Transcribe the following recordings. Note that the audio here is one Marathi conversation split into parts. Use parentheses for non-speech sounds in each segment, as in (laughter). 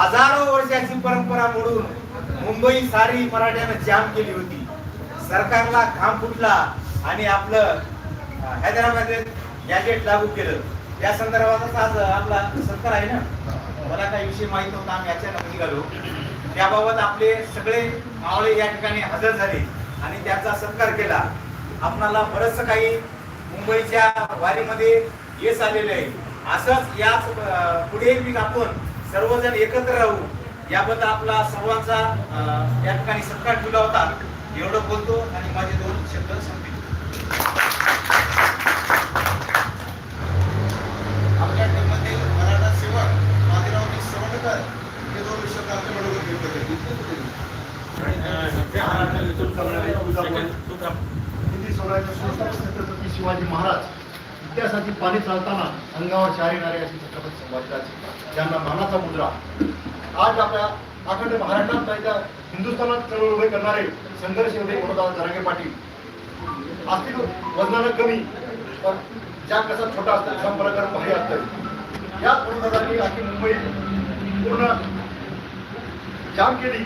हजारो वर्षाची परंपरा मोडून मुंबई सारी मराठ्यानं जाम केली होती. सरकारला घाम फुटला आणि आपलं हैदराबाद गॅजेट लागू केलं. या संदर्भातच आज आपला सत्कार आहे ना? मला काही विषय माहीत नव्हता आम्ही अचानक निघालो. त्याबाबत आपले सगळे मावळे या ठिकाणी हजर झाले आणि त्याचा सत्कार केला. आपणाला बरंचसं काही मुंबईच्या वारीमध्ये यश आलेलं आहे. असंच याच पुढे बी आपण सर्वजण एकत्र राहू याबद्दल आपला सर्वांचा या ठिकाणी सत्कार ठेवला होता एवढं बोलतो आणि माझे दोन शब्द संपतील आपल्या टीममध्ये मराठा सेवक माधीराव सवंडकर हे दोन विषय शिवाजी महाराज इतिहासाची पाणी चालताना अंगावर शारी असे छत्रपती संभाजीराजे. ज्यांना मानाचा मुद्रा. आज आपल्या अखंड महाराष्ट्रात नाही तर हिंदुस्थानात चळवळ उभे करणारे संघर्ष उभे होतात जरांगे पाटील. असतील वजनानं कमी पण ज्या कसा छोटा असतो तसा प्रकार भारी असतं या मनोदादांनी आखी मुंबई पूर्ण जाम केली.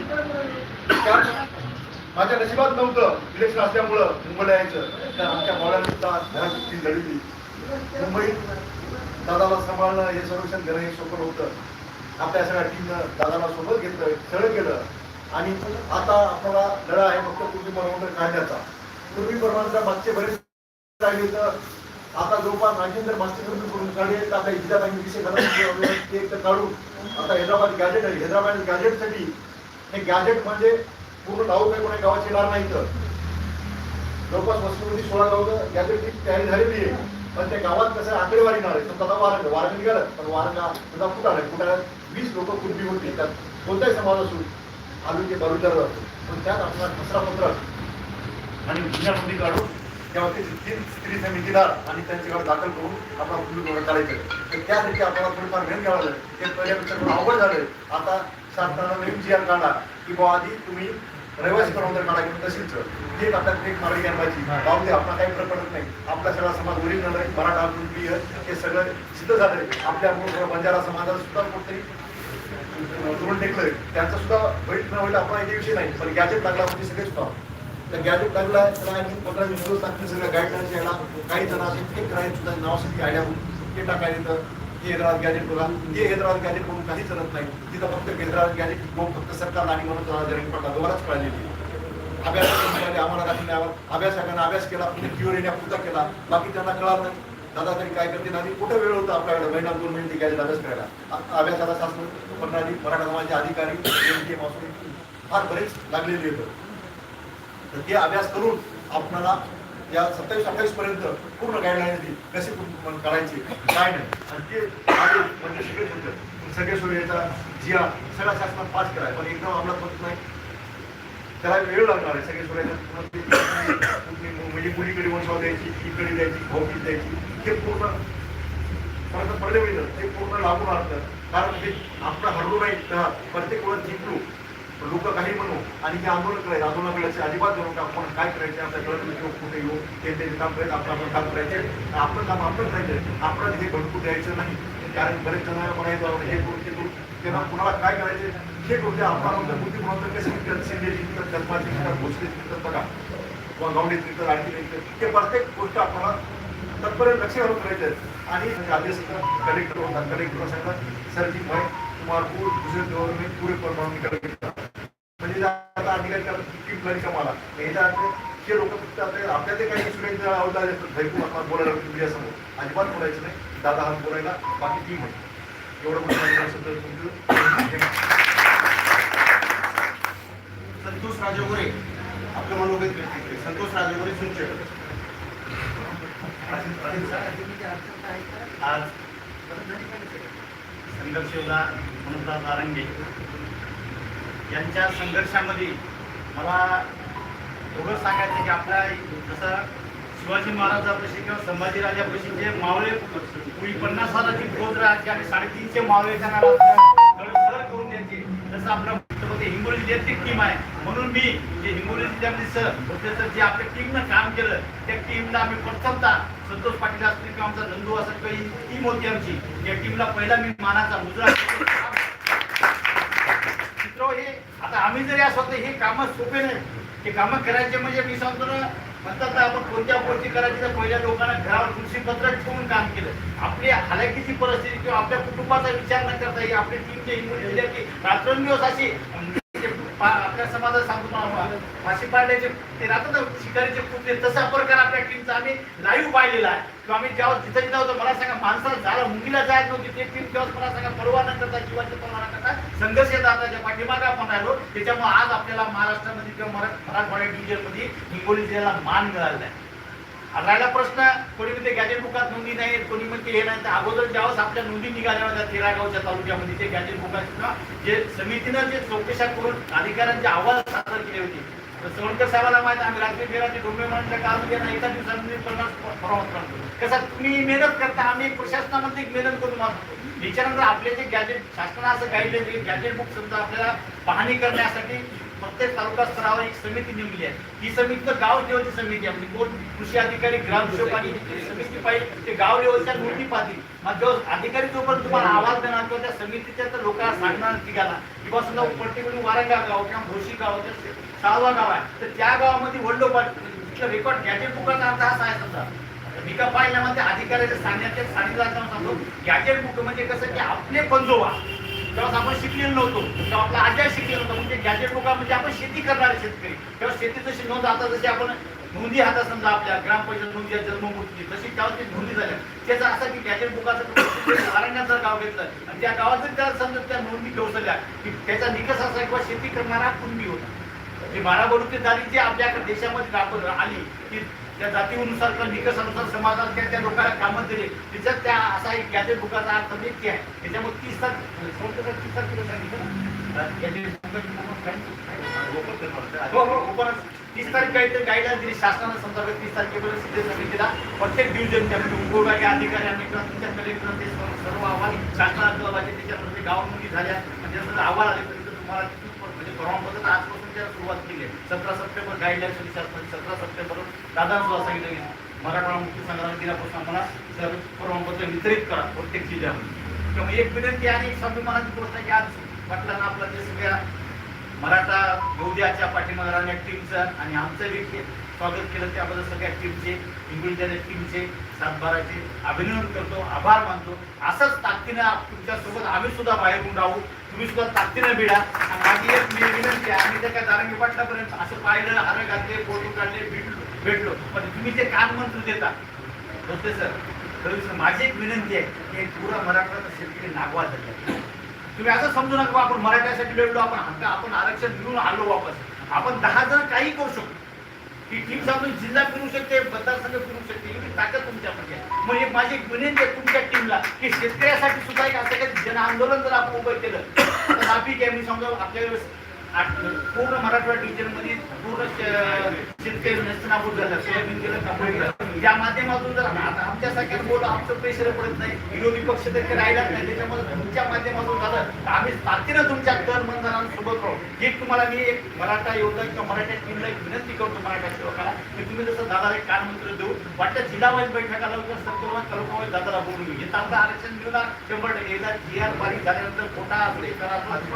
माझ्या नशिबात नव्हतं इलेक्शन असल्यामुळं मुंबईला यायचं. तर आमच्या मुलांनी सुद्धा घरात लढली मुंबईत दादाला सांभाळणं हे सर्वेक्षण घेणं हे सोपं होतं आपल्या सगळ्या टीमनं दादाला सोबत घेतलं खेळ केलं. आणि आता आपल्याला लढा आहे फक्त पूर्वी परवानगी काढण्याचा. पूर्वी परवानचा मागचे बरेच राहिले तर आता जवळपास राजेंद्र मागचे करून काढले तर आता इथल्या बँक विषय ते तर काढून. आता हैदराबाद गॅजेट आहे. हैदराबाद गॅजेटसाठी हे गॅजेट म्हणजे पूर्ण गाव काही कोणा गावाची येणार नाही तर जवळपास वस्तूमध्ये सोळा गाव गॅजेटची तयारी झालेली आहे. पण त्या गावात कसं आकडेवारी येणार आहे. तर आता वारंग वारंग निघालं पण वारंगा तुझा फुटाळ आहे फुटाळ्यात वीस लोक पूर्वी होती? त्यात कोणताही समाज असून आलू ते बालुदार पण त्यात आपला दुसरा पत्रक आणि जुन्या काढून तेव्हा ते तीन स्त्री समितीदार आणि त्यांच्याकडे दाखल करून आपला पूर्वी धोरण काढायचं तर त्यासाठी आपल्याला थोडीफार मेहनत घ्यावं लागेल. ते पहिल्यापेक्षा थोडं अवघड झालंय आता शासनानं नवीन जी आर काढला. की बुवा आधी तुम्ही रहिवासी प्रबंध काढा किंवा तशीच. ते आपल्याला एक मागणी घ्यायची बाबू आपला काही फरक पडत नाही. आपला सगळा समाज ओरिजिनल आहे मराठा कुणबी हे सगळं सिद्ध झालंय. आपल्या बंजारा समाजाला सुद्धा कुठेतरी धोरण टेकलंय. त्यांचा सुद्धा वाईट न वाईट आपण काही विषय नाही. पण गॅजेट लागला म्हणजे सगळेच सुद्धा तर गॅजेट लागला त्याला आणखी पंधरा वीस दिवस लागतील सगळ्या गाईडलाईन्स यायला काही जण असे एक करायला सुद्धा नावासाठी आयडिया होऊन ते टाकायला येतं. हे हैदराबाद गॅजेट बघा. ते हैदराबाद गॅजेट म्हणून काही चलत नाही. तिथं फक्त हैदराबाद गॅजेट गो फक्त सरकार आणि म्हणून जरी पडला. दोघांच कळलेली अभ्यास करून आम्हाला दाखवल्यावर अभ्यासकांना अभ्यास केला पुढे क्युअर येण्यापुरता केला. बाकी त्यांना कळालं नाही. दादा तरी काय करते आणि कुठं वेळ होता आपल्याकडे? महिना दोन महिने गॅजेट अभ्यास करायला अभ्यासाला शासन पडणारी मराठा समाजाचे अधिकारी MK फार बरेच लागलेले होते. तर ते अभ्यास करून आपणाला या सत्तावीस अठ्ठावीस पर्यंत पूर्ण गाईडलाईन दिली कसे करायचे. काय नाही. आणि ते आले म्हणजे सगळेच सगळे सुविधा जिया सगळ्या शासनात पास केलाय पण एकदम अंमलात होत नाही. त्याला वेळ लागणार आहे. सगळे सुविधा म्हणजे मुलीकडे वंशाव द्यायची इकडे द्यायची भाऊकी द्यायची. हे पूर्ण परत पडले मिळतं ते पूर्ण लागून आणतं कारण ते आपण हरलो नाही तर प्रत्येक वेळेस जिंकलो. पण लोक काही म्हणू आणि ते आंदोलन करायचं आंदोलन करायचे अजिबात जाऊ नका आपण काय करायचे आपल्या कळत नाही कुठे येऊ ते ते काम करायचं आपण आपण काम करायचे आपलं काम आपण करायचं आपण हे भरपूर द्यायचं नाही. कारण बरेच जणांना म्हणायचं हे करू ते करू तेव्हा कुणाला काय करायचे हे करू द्या. आपण आमच्या बुद्धी म्हणून कसे विकत शिंदे जिंकतात कल्पाचे जिंकतात भोसले जिंकतात बघा. किंवा गावडे जिंकतात आणखी जिंकतात हे प्रत्येक गोष्ट आपल्याला तत्पर्यंत लक्ष घालून करायचं आणि आदेश कलेक्टर होता कलेक्टर सांगतात सर जी भाई तुम्हारे को दूसरे दौर में पूरे परमाणु निकाल म्हणजे आता अधिकारी कमाला याच्या लोक फक्त आपल्या ते काही स्टुडंट अवतार असतात भरपूर बोलायला मीडियासमोर अजिबात बोलायचं नाही. दादा हात बोलायला बाकी टीम एवढं मोठं संतोष राजगोरे. आपलं मनोगत व्यक्ती संतोष राजगोरे सुंचे आज संघर्षयोद्धा मनोजा नारंगे यांच्या संघर्षामध्ये मला एवढं सांगायचं की आपल्या जसं शिवाजी महाराजापाशी किंवा संभाजीराजापाशी जे मावळे पूर्वी पन्नास हजाराची फौज राहायची आणि साडेतीनशे मावळे त्यांना करून द्यायचे. जसं आपलं मध्ये हिंगोली जिल्ह्याची टीम आहे. म्हणून मी जे हिंगोली जिल्ह्यामध्ये सर होते सर जे आपल्या टीमनं काम केलं त्या टीमला आम्ही प्रथमता संतोष पाटील असतील किंवा आमचा नंदू असं काही टीम होती आमची त्या टीमला पहिला मी मानाचा मुजरा. आम्ही जरी हे कामं सोपे नाही. हे कामं करायचे म्हणजे मी सांगतो ना म्हणतात आपण कोणत्या गोष्टी करायची तर पहिल्या लोकांना घरावर कृषीपत्र ठेवून काम केलं. आपली हालाकीची परिस्थिती किंवा आपल्या कुटुंबाचा विचार न करता ही आपली टीम जे रात्रंदिवस अशी आपल्या समाजात सांगतो ना फाशी पाडल्याचे ते राहतात ना शिकारीचे पुतले तसा प्रकार आपल्या टीमचा आम्ही लाईव्ह पाहिलेला आहे. किंवा आम्ही जेव्हा जिथं जिथं होतो मला सांगा माणसाला झाला मुंगीला जायच नव्हती ते टीम तेव्हाच मला सांगा परवा न करता जीवाच्या परवा न करता संघर्ष दादाच्या पाठीमागे आपण राहिलो त्याच्यामुळे आज आपल्याला महाराष्ट्रामध्ये किंवा मरा- मराठवाड्या डिव्हिजनमध्ये हिंगोली जिल्ह्याला मान मिळालेला आहे. राहिला प्रश्न कोणी म्हणते गॅजेट बुकात नोंदी नाही कोणी म्हणते हे नाही तर अगोदर ज्यावेळेस आपल्या नोंदी निघाल्या होत्या तेरागावच्या तालुक्यामध्ये ते गॅजेट बुकात किंवा जे समितीनं जे चौकशा करून अधिकाऱ्यांचे अहवाल सादर केले होते. तर सोनकर साहेबांना माहिती आम्ही रात्री फेराचे डोंबे म्हणून काम केलं एका दिवसामध्ये पन्नास करतो कसं तुम्ही मेहनत करता आम्ही प्रशासनामध्ये एक मेहनत करून मागतो. विचारानंतर आपले जे गॅजेट शासनानं असं काही गॅजेट बुक समजा आपल्याला पाहणी करण्यासाठी प्रत्येक तालुका स्तरावर एक समिती नेमली आहे. ही समिती तर गाव लेवलची समिती आहे. म्हणजे कोण कृषी अधिकारी ग्रामसेवक आणि समिती पाहिजे ते गाव लेवलच्या नोंदी पाहतील. मग जो अधिकारी जोपर्यंत तुम्हाला आवाज देणार किंवा त्या समितीच्या तर लोकांना सांगणार ठिकाणा किंवा समजा पर्टिक्युलर वारंगा गाव किंवा भोशी गाव किंवा साळवा गाव आहे. तर त्या गावामध्ये वडलो तिथलं रेकॉर्ड गॅजेट बुकाचा अर्थ असा आहे समजा. मी का पाहिल्यामध्ये अधिकाऱ्याच्या सांगण्यात सांगितलं सांगतो गॅजेट बुक म्हणजे कसं की आपले पंजोबा तेव्हा आपण शिकलेलो नव्हतो. तेव्हा आपला आज्या शिकलेला होता. म्हणजे गॅजेट लोक म्हणजे आपण शेती करणारे शेतकरी. तेव्हा शेती जशी नोंद आता जशी आपण नोंदी आता समजा आपल्या ग्रामपंचायत नोंदी जन्ममूर्ती तशी त्यावर ती नोंदी झाल्या. त्याचा असा की गॅजेट बुकाचं (coughs) अरण्याचं गाव घेतलं. आणि त्या गावात जर समजा त्या नोंदी ठेवसल्या की त्याचा निकष असा किंवा शेती करणारा कुणबी होता. ही बारा झाली जी आपल्याकडे देशामध्ये राबत आली की त्या जातीनुसार किंवा निकषानुसार समाजात त्या त्या लोकांना कामं दिली. तिच्यात त्या असा एक गॅजेट बुकाचा अर्थ नक्की आहे. त्याच्यामुळे तीस तास कोणतं तास तीस तारखेला सांगितलं गॅजेट हो, हो हो ओपनच तीस तारीख काहीतरी गाईडलाईन दिली. शासनानं समजा तीस तारखेपर्यंत सिद्ध समितीला प्रत्येक डिव्हिजनच्या म्हणजे उपविभागीय अधिकाऱ्यांनी किंवा तुमच्या कलेक्टर ते सर्व अहवाल शासनाला पाहिजे त्याच्यामध्ये गावामध्ये झाल्या म्हणजे अहवाल आले तरी तुम्हाला म्हणजे परवानपत्र आजपासून त्याला सुरुवात केली. आहे सतरा सप्टेंबर गाईडलाईन शासनाने सतरा सप्टेंबर दादा सुद्धा सांगितलं की मराठवाडा मुक्ती संग्राम दिनापासून आम्हाला सर प्रमाणपत्र वितरित करा प्रत्येक जिल्ह्यामध्ये. त्यामुळे एक विनंती आणि स्वाभिमानाची गोष्ट आहे की आज पाटलांना आपला जे सगळ्या मराठा गौद्याच्या पाठीमागे राहण्या टीमचं आणि आमचं देखील स्वागत केलं. त्याबद्दल सगळ्या टीमचे इंग्लिशच्या टीमचे सातबाराचे अभिनंदन करतो आभार मानतो. असंच ताकदीनं तुमच्यासोबत आम्ही सुद्धा बाहेरून राहू. तुम्ही सुद्धा ताकदीनं भिडा. आणि माझी एक विनंती आहे आम्ही त्या काय दारंगी पाटलापर्यंत असं पाहिलं हार घातले फोटो काढले भेटलो भेटलो. पण तुम्ही ते कान मंत्र देता होते सर तर माझी एक विनंती आहे की पुरा मराठवाडा शेतकरी नागवा झाले. तुम्ही असं समजू नका आपण मराठ्यासाठी लढलो आपण हक्क आपण आरक्षण मिळून आलो वापस. आपण दहा जण काही करू शकतो. ही टीम सांगून जिल्हा फिरू शकते मतदारसंघ फिरू शकते ताकद तुमच्यामध्ये आहे. मग हे माझी विनंती आहे तुमच्या टीमला की शेतकऱ्यासाठी सुद्धा एक असं काही जन आंदोलन जर आपण उभं केलं तर नापिक आहे. मी समजा आपल्या वेळेस पूर्ण मराठवाडा डिव्हिजनमध्ये पूर्ण शेतकरी नसनाबूत झालं. सोयाबीन केलं कापड केलं. या माध्यमातून जर आता आमच्यासारख्या बोल आमचं प्रेशर पडत नाही. विरोधी पक्ष तर राहिलाच नाही. त्याच्यामुळे तुमच्या माध्यमातून झालं. तर आम्ही ताकदीनं तुमच्या कर मंदानांसोबत राहू ही तुम्हाला मी एक मराठा योद्धा किंवा मराठा टीमला एक विनंती करतो मराठा सेवकाला की तुम्ही जसं दादाला एक कानमंत्र देऊ वाटतं जिल्हावाईज बैठका किंवा सत्तरवाद तालुकावाईज दादाला बोलून घेऊ. हे आरक्षण मिळणार शंभर टक्के एकदा जी आर पारित झाल्यानंतर कोटा असले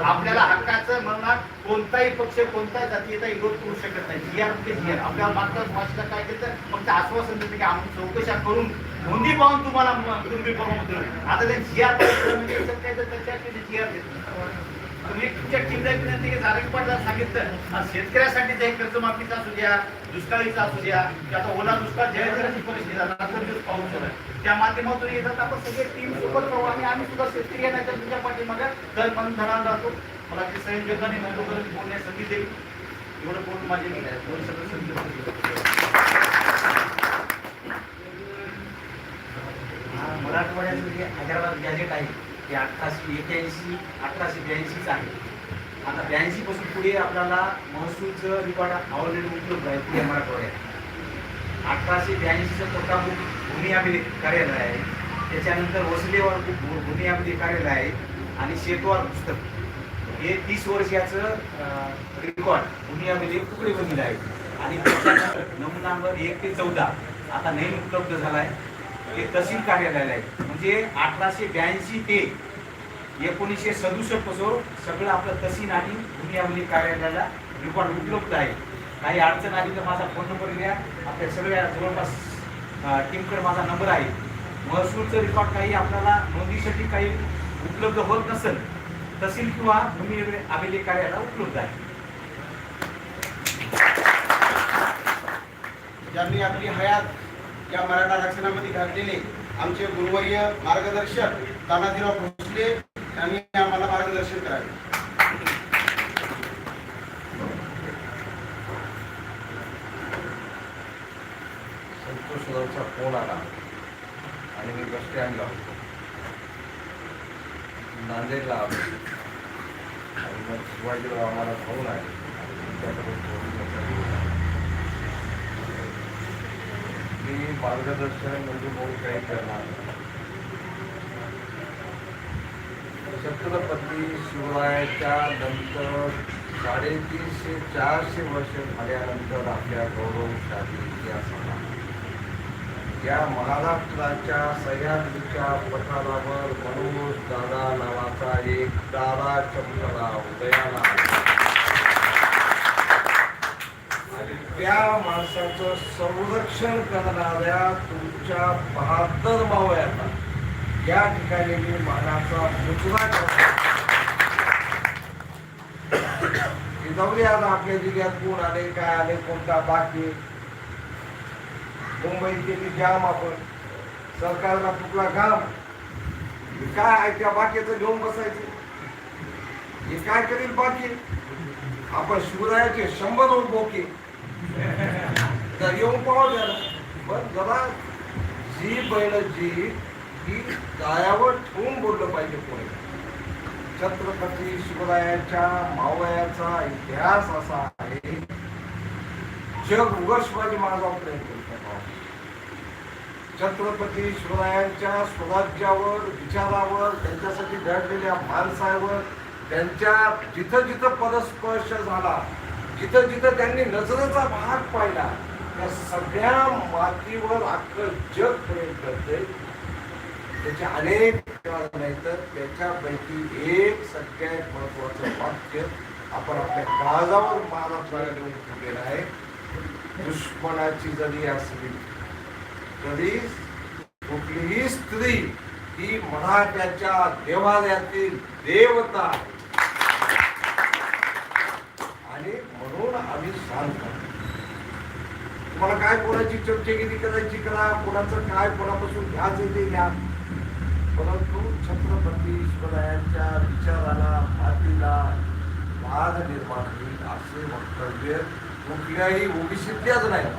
आपल्याला हक्काचं म्हणणार कोणताही पक्ष कोणताही जातीचा विरोध करू शकत नाही. जी आर म्हणजे जी आर आपल्या मागच्या भाषेला काय केलं? तर फक्त आश्वासन देते की आम्ही चौकशा करून नोंदी पाहून तुम्हाला तुम्ही परवा आता ते जी आर म्हणजे काय तर त्याच्यासाठी जी आर देत तुम्ही तुमच्या टीमला विनंती की झारंगी पाटला सांगितलं शेतकऱ्यासाठी ते कर्जमाफीचा असू द्या दुष्काळीचा असू द्या आता ओला दुष्काळ जाहीर परिस्थिती आहे, रात्र दिवस पाऊस झाला त्या माध्यमातून येतात आपण सगळे टीम सोबत राहू आणि आम्ही सुद्धा शेतकरी आहे नाहीतर तुमच्या पाठीमागे दर म्हणून धरा राहतो. मला ते संयोजकांनी नंदोपर्यंत बोलण्यास संधी देईल. एवढं बोलून माझे दोन शब्द संधी दिली. हैदराबाद गॅजेट आहे हे अठराशे एक्याऐंशी अठराशे ब्याऐंशीच आहे. आता ब्याऐंशीपासून पुढे आपल्याला महसूलचं रिकॉर्ड ऑलरेडी उपलब्ध आहे पुढे मराठवाड्यात अठराशे ब्याऐंशीचं पोटाबुक भूमी अभिलेख कार्यालय आहे. त्याच्यानंतर वसलेवार भू- भूमी अभिलेख कार्यालय आहे आणि शेतवार पुस्तक. हे तीस वर्षाचं रेकॉर्ड भूमी अभिलेख तुकडे बनलेलं आहे आणि त्याच्यानंतर नमुना नंबर एक ते चौदा आता नवीन उपलब्ध झाला आहे हे तहसील कार्यालयाला आहे. म्हणजे अठराशे ब्याऐंशी ते एकोणीसशे सदुसष्टपासून सगळं आपलं तहसील आणि भूमी कार्यालयाला रिकॉर्ड उपलब्ध आहे. काही अडचण आली तर माझा फोन नंबर घ्या. आपल्या सगळ्या जवळपास टीमकडे माझा नंबर आहे. महसूलचं रेकॉर्ड काही आपल्याला नोंदीसाठी काही उपलब्ध होत नसेल तहसील किंवा भूमी अभिलेख कार्यालयाला उपलब्ध आहे. ज्यांनी आपली हयात या मराठा आरक्षणामध्ये घातलेले आमचे गुरुवर्य मार्गदर्शक तानाजीराव भोसले यांनी आम्हाला मार्गदर्शन करावे. संतोष फोन आला आणि मी बस स्टँडला होतो. नांदेडला आलो. आणि मग शिवाजीराव आम्हाला फोन आहे त्याकडे घेतला. मी मार्गदर्शन म्हणजे म्हणून काही करणार छत्रपती शिवरायाच्या नंतर साडेतीनशे चारशे वर्ष झाल्यानंतर आपल्या गौरवशाली इतिहासाला या महाराष्ट्राच्या सह्याद्रीच्या पठारावर मनोज दादा नावाचा एक तारा चमकला उदयाला आला. आणि त्या माणसाचं संरक्षण करणाऱ्या तुमच्या बहात्तर मावळ्यांना या ठिकाणी मी मानाचा मुजरा करतो. जाऊ दे आता आपल्या जिल्ह्यात कोण आले काय आले कोणता बाकी मुंबईत गेली जाम आपण. सरकारला कुठला काम काय आहे त्या बाकीचं घेऊन बसायचं? हे काय करील बाकी? आपण शिवरायाचे शंभर बोके (laughs) येऊन पाहू पण जरा जी बैल जी ही जायावर ठेवून बोललं पाहिजे कोणी छत्रपती शिवरायाच्या मावयाचा इतिहास असा आहे. जग उघड शिवाजी महाराजांवर प्रेम करतो. छत्रपती शिवरायांच्या स्वराज्यावर विचारावर त्यांच्यासाठी घडलेल्या माणसावर त्यांच्या जिथं जिथं परस्पर्श झाला जिथं जिथं त्यांनी नजरेचा भाग पाहिला त्या सगळ्या मातीवर अख्खं जग प्रेम करते त्याचे अनेक नाही तर त्याच्यापैकी एक सगळ्यात महत्वाचं वाक्य आपण आपल्या काळजावर महाराष्ट्राला देऊन ठेवलेलं आहे दुश्मनाची जरी असली तरी कुठलीही स्त्री ही मराठ्याच्या देवालयातील देवता आहे. आणि म्हणून आम्ही तुम्हाला काय कोणाची चमचेगिरी करायची करा कोणाचं काय कोणापासून घ्यायचं ते घ्या परंतु छत्रपती शिवरायांच्या विचाराला मातीला वाद निर्माण होईल असे वक्तव्य कुठल्याही ओबीसीतल्याच नाही.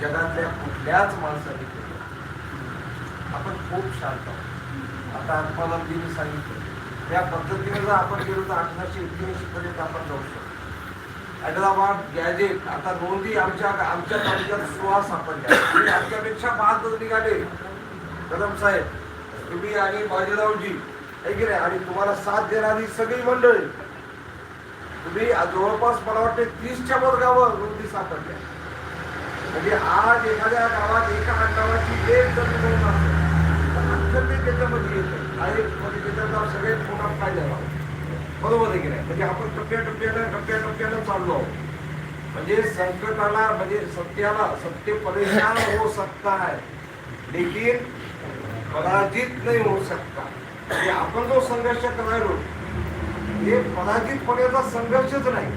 जगातल्या कुठल्याच माणसाने केलं आपण खूप शांत आहोत. आता आत्मानंदीने सांगितलं. त्या पद्धतीने जर आपण गेलो तर अठराशे एक्क्याऐंशी पर्यंत आपण जाऊ शकतो. हैदराबाद गॅजेट आता दोन्ही आमच्या आमच्या तालुक्यात सोळा सापडल्या आणि आमच्यापेक्षा बहात्तर निघाले कदम साहेब. तुम्ही आणि बाजीरावजी ऐकले की नाही? आणि तुम्हाला साथ देणारी सगळी मंडळी. तुम्ही जवळपास मला वाटते तीसच्या वर गावं नोंदी सापडल्या म्हणजे आज एखाद्या गावात एका अंडावाची एक जमीन नोंद असेल तर त्याच्यामध्ये येते. आहे म्हणजे त्याच्यात सगळे पुन्हा फायदा बरोबर आहे की नाही? म्हणजे आपण टप्प्या टप्प्यानं टप्प्या टप्प्यानं चाललो आहोत. म्हणजे संकटाला म्हणजे सत्याला सत्य परेशान हो सकता है लेकिन पराजित नाही होऊ सकता म्हणजे आपण जो संघर्ष करायलो हे पराजितपणेचा संघर्षच नाही.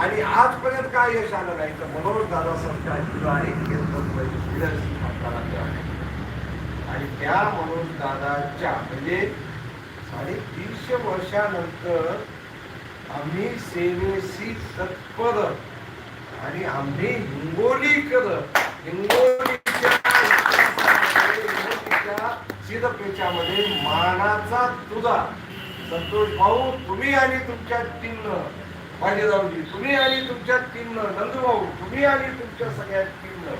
आणि आजपर्यंत काय यश आलं नाही? तर म्हणूनच दादा सरकार आणि त्या म्हणून दादाच्या म्हणजे साडेतीनशे वर्षानंतर आम्ही सेवेशी तत्पर आणि आम्ही हिंगोलीकर हिंगोलीच्या हिंगोलीच्या मानाचा तुझा. संतोष भाऊ तुम्ही आणि तुमच्या टीमनं बाजीरावजी तुम्ही आणि तुमच्या टीमनं नंदूभाऊ तुम्ही आणि तुमच्या सगळ्या टीमनं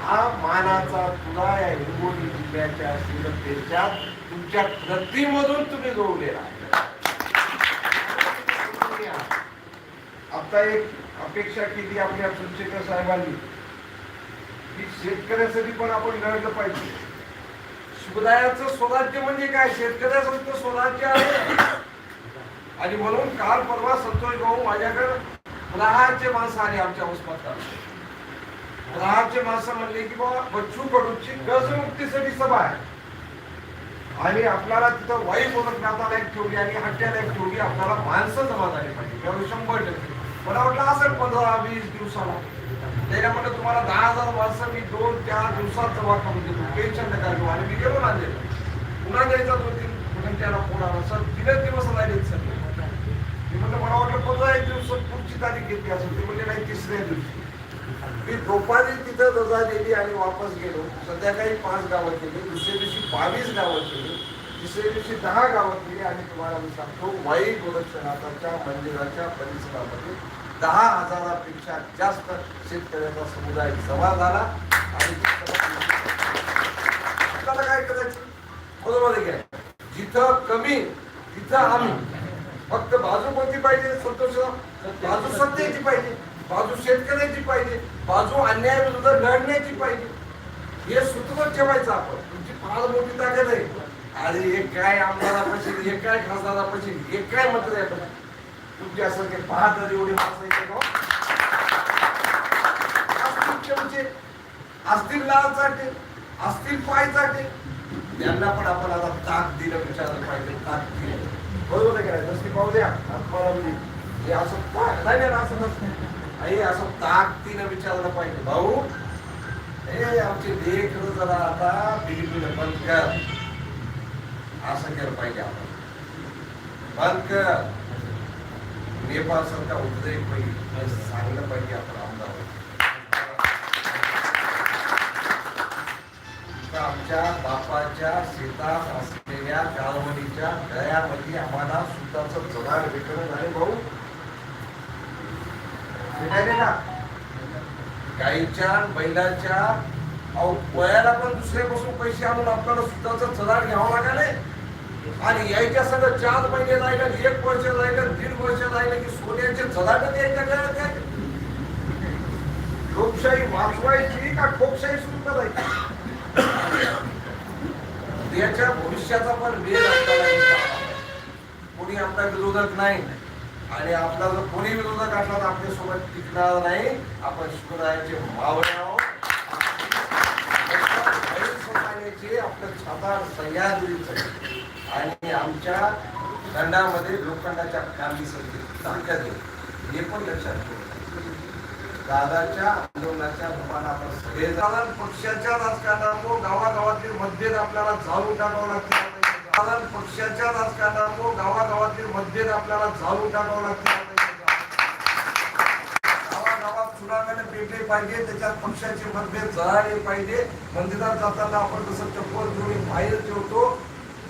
हा मानाचा तुला या हिंगोली जिल्ह्याच्या शिरपेच्या तुमच्या प्रतिमधून तुम्ही जोडलेला आता एक अपेक्षा केली आपल्या सुचेकर साहेबांनी की शेतकऱ्यासाठी पण आपण लढलं पाहिजे. शिवरायाचं स्वराज्य म्हणजे काय? शेतकऱ्याचं स्वराज्य आहे. आणि म्हणून काल परवा संतोष भाऊ माझ्याकडे प्रहारचे माणसं आले आमच्या उस्मात प्रहारचे माणसं म्हणले की बाबा बच्चू कडूची कर्जमुक्तीसाठी सभा आहे. आणि आपल्याला तिथं वाईफ म्हणून नाताला एक ठेवली आणि हट्ट्याला एक ठेवली आपल्याला माणसं जमा झाली पाहिजे. त्यावेळी शंभर टक्के. मला वाटलं असेल पंधरा वीस दिवसाला. त्याला म्हटलं तुम्हाला दहा हजार माणसं मी दोन चार दिवसात जमा करून देतो. टेन्शन नका घेऊ. आणि मी गेलो नांदेड पुन्हा द्यायचा दोन तीन म्हणून त्याला फोन आला. सर तिने दिवस राहिले सर. मी म्हटलं मला वाटलं पंधरा एक दिवस पुढची तारीख घेतली असेल. ते म्हणजे नाही तिसऱ्या दिवशी. मी दुपारी तिथं रजा दिली आणि वापस गेलो. संध्याकाळी पाच गावं केली दुसऱ्या दिवशी बावीस गावं केली तिसऱ्या दिवशी दहा गावं केली आणि तुम्हाला मी सांगतो वाई गोरक्षनाथाच्या मंदिराच्या परिसरामध्ये दहा हजारापेक्षा जास्त शेतकऱ्याचा समुदाय जमा झाला आणि आपल्याला काय करायचं? बरोबर आहे काय जिथं कमी तिथं आम्ही. फक्त बाजू कोणती पाहिजे? संतोष? बाजू सत्तेची पाहिजे. बाजू शेतकऱ्याची पाहिजे बाजू अन्यायाविरुद्ध लढण्याची पाहिजे. हे सूत्र ठेवायचं आपण. तुमची फार मोठी ताकद आहे. अरे हे काय आमदारापाशी हे काय खासदारापाशी हे काय मंत्री आहे? तुमच्यासारखे बहादर एवढे माणसं आहेत का असतील चमचे असतील लाल चाटे असतील पाय चाटे. त्यांना पण आपण आता ताक दिलं विचारलं पाहिजे ताक दिलं. बरोबर काय नसते पाहू द्या. आत्माला हे असं ताक नाही नाही असं नसतं. अरे असं ताकदीनं विचारलं पाहिजे. भाऊ हे आमचे लेख जरा आता बिलकुल बंद कर. असं केलं पाहिजे आपण. बंद कर. नेपाळ सारखा उद्रेक पाहिजे सांगलं पाहिजे आपण आमदार. आमच्या बापाच्या शेतात असलेल्या गाळवणीच्या गळ्यामध्ये आम्हाला सुताचं जगाड भेटणं झाले. भाऊ ना गाईच्या बैलाच्या अहो वयाला पण दुसऱ्यापासून पैसे आणून आपल्याला सुताचं चलाड घ्यावं लागले आणि यायच्या सगळं चार महिने राहिलं एक वर्ष राहिलं दीड वर्ष राहिलं की सोन्याचे चलाड यायच्या गळ्यात काय लोकशाही वाचवायची का ठोकशाही सुरू करायची? याच्या भविष्याचा पण वेळ आपल्याला कोणी आपला विरोधात नाही. आणि आपला जो कोणी विरोधक असला तर आपल्यासोबत टिकणार नाही. आपण शिवरायाचे मावळे आहोत. आपलं छातार सह्याद्रीच आणि आमच्या दंडामध्ये लोखंडाच्या कामी ताकद आहे हे पण लक्षात ठेवा. दादाच्या आंदोलनाच्या रूपाने आपण सगळे साधारण पक्षाच्या राजकारणामुळे हो, गावागावातील मतभेद आपल्याला जाळून टाकावं लागतं कारण पक्षाच्या तो गावागावातील मतभेद आपल्याला जाळून टाकावं लागते गावागावात पेटले पाहिजे त्याच्यात पक्षाचे मतभेद जळाले पाहिजे. मंदिरात जाताना आपण जसं चप्पल जोडी बाहेर ठेवतो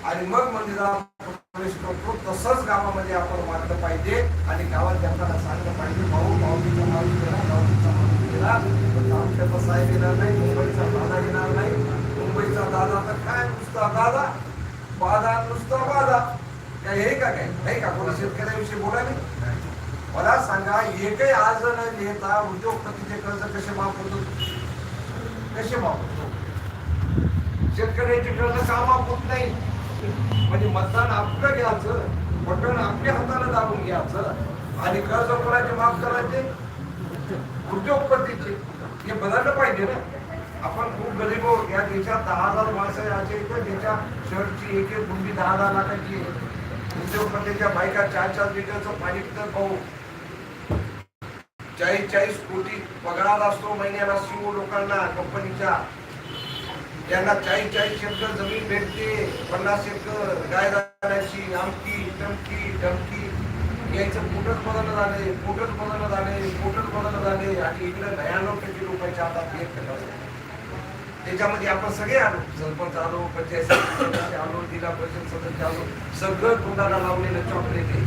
आणि मग मंदिरात प्रवेश करतो तसंच गावामध्ये आपण वाटलं पाहिजे आणि गावात त्यांना सांगलं पाहिजे. भाऊ भाऊचा माणूस गेला गावचा माणूस गेला. पण आमच्याचा साहेब येणार नाही मुंबईचा दादा येणार नाही. मुंबईचा दादा तर काय नुसता दादा? बाधा नुसता बाधा. काय हे का काय? नाही का? कोणी शेतकऱ्याविषयी बोलायला? मला सांगा एकही आज न लिहिता उद्योगपतीचे कर्ज कसे माफ होतो कसे माफ होतो शेतकऱ्याचे कर्ज का माफ होत नाही? म्हणजे मतदान आपलं घ्यायचं बटन आपल्या हाताने दाबून घ्यायचं. आणि कर्ज कोणाचे माफ करायचे? उद्योगपतीचे. हे बदललं पाहिजे ना. आपण खूप गरीब आहोत. या देशात दहा हजार माणसं आहे असे इथं. ज्याच्या शर्टची एक एक गुंडी दहा दहा लाखाची आहे. उद्योगपतीच्या बायका चार चार लिटरचं पाणी पितात भाऊ. चाळीस चाळीस कोटी पगार असतो महिन्याला सीओ लोकांना कंपनीच्या. त्यांना चाळीस चाळीस एकर जमीन भेटते पन्नास एकर गाय राहण्याची आमकी टमकी डमकी. यायचं पोटच बदललं झाले पोटच बदललं झाले पोटच बदललं झाले आणि इकडे नव्याण्णव टक्के रुपयाच्या हातात एक टक्का. त्याच्यामध्ये आपण सगळे आलो. सरपंच आलो पंचायत आलो जिल्हा परिषद सदस्य आलो. सगळं तोंडाला लावलेलं चॉकलेट आहे.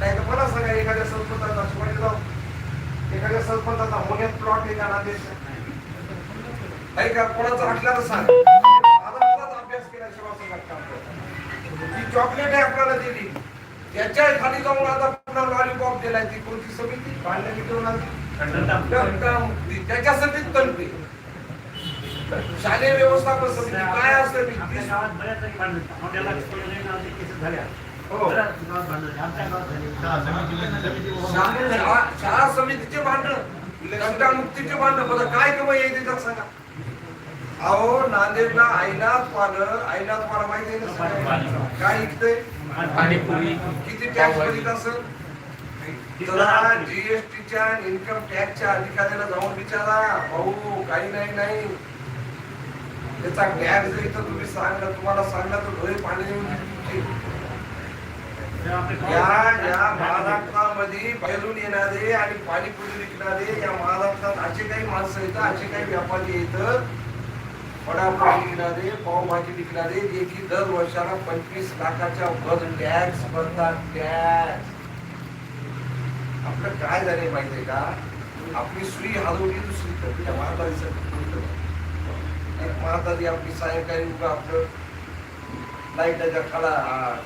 नाही तर मला सांगा एखाद्या सरपंचाचा शिवाजीराव एखाद्या सरपंचाचा होण्यात प्लॉट आहे का नांदेडचा नाही का कोणाचा असला तर सांग. अभ्यास केला शिवाजीराव काम करतो. ती चॉकलेट आहे आपल्याला दिली. त्याच्याखाली जाऊन आता पुन्हा लॉलीपॉप दिलाय. ती कोणती समिती? भांडणी घेऊन आली त्याच्यासाठी तंत्री शालेय व्यवस्थापन समिती काय असतं हो. शाळा समितीचे भांडण घंटा मुक्तीचे भांडण बरं काय कमाई आहे त्याच्यात सांगा. अहो नांदेडला आईनाथ पानं आईनाथ पानं माहिती आहे ना? काय इकतंय किती टॅक्स भरीत असेल जीएसटीच्या इन्कम टॅक्सच्या अधिकाऱ्याला जाऊन विचारा. भाऊ काही नाही नाही. त्याचा टॅक्स जरी तर तुम्ही सांगला तुम्हाला सांगला तर डोळे पाणी येऊन या या महाराष्ट्रामध्ये बैलून येणारे आणि पाणीपुरी विकणारे या महाराष्ट्रात असे काही माणसं येतात असे काही व्यापारी येतात वडापाव विकणारे पावभाजी विकणारे जे की दर वर्षाला पंचवीस लाखाच्या वर टॅक्स भरतात टॅक्स आपलं काय झालंय माहितीये का? आपली सुई हलवली दुसरी तर त्या म्हातारीसाठी एक म्हातारी आपली सायंकाळी उगा आपलं लाईटाच्या खाला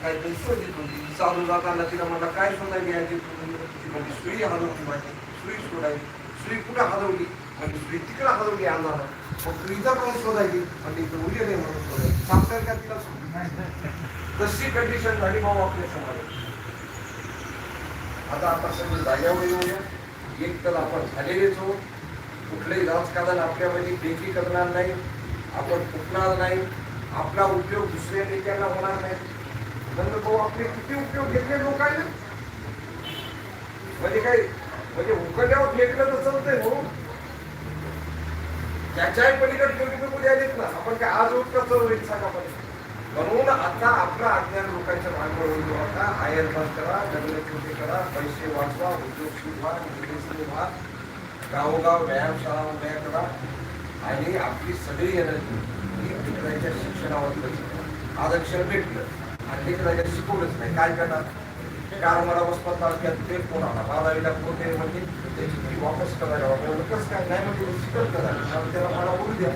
काहीतरी शोधित होती. चालू जाताना तिला मला काय शोधायला घ्यायची म्हणजे सुई हलवली माझी. सुई शोधायची सुई कुठं हलवली म्हणजे सुई तिकडं हलवली आम्हाला मग तुझा इथं पण शोधायची म्हणजे इथं उजेड नाही म्हणून शोधायची सांगताय का तिला तशी कंडिशन झाली भाऊ आपल्या समाजात आता आपण सगळं जाग्यावर येऊया. एक तर आपण झालेलेच हो कुठलंही राजकारण आपल्यामध्ये बेकी करणार नाही. आपण फुटणार नाही आपला उपयोग दुसऱ्या नेत्याला होणार नाही. नंतर भाऊ आपले किती उपयोग घेतले लोकांना? म्हणजे काय म्हणजे उकडल्यावर फेकलं तर चालतंय हो त्याच्याही पलीकडे फेकू फेकू द्यायलेत ना आपण काय आज उठता कसं होईल सांगा पण म्हणून आता आपला अज्ञान लोकांच्या भांडवल होतो आता. हायर पास करा लग्न छोटे करा पैसे वाचवा उद्योग सुरू व्हा विदेशी व्हा. गावोगाव व्यायामशाळा उभ्या करा. आणि आपली सगळी एनर्जी ही लेकरांच्या शिक्षणावर आरक्षण भेटलं आणि लेकरांच्या शिकवलंच नाही. काय करणार? कार मला वसपत तालुक्यात ते फोन आला. बारावीला कोणते म्हणजे त्याची फी वापस करायला हवं. कसं काय? नाही म्हणजे शिकत करा त्याला मला बोलू द्या.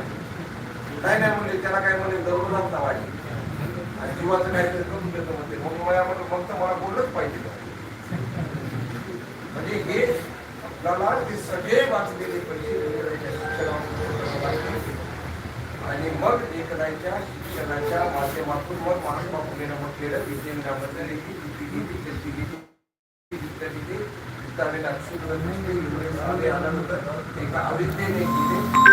नाही नाही म्हणजे त्याला काय म्हणजे दररोज ना वाटली आणि जीवाचं काहीतरी करून देतो म्हणते. मग मला म्हणलं फक्त मला बोललंच पाहिजे. म्हणजे हे आपल्याला ते सगळे वाचलेले पैसे पाहिजे. आणि मग लेखनाच्या शिक्षणाच्या माध्यमातून मग महात्मा फुलेनं म्हटलेलं विज्ञानाबद्दल की पिढी पिढी पिढी आल्यानंतर एका अविद्येने केले.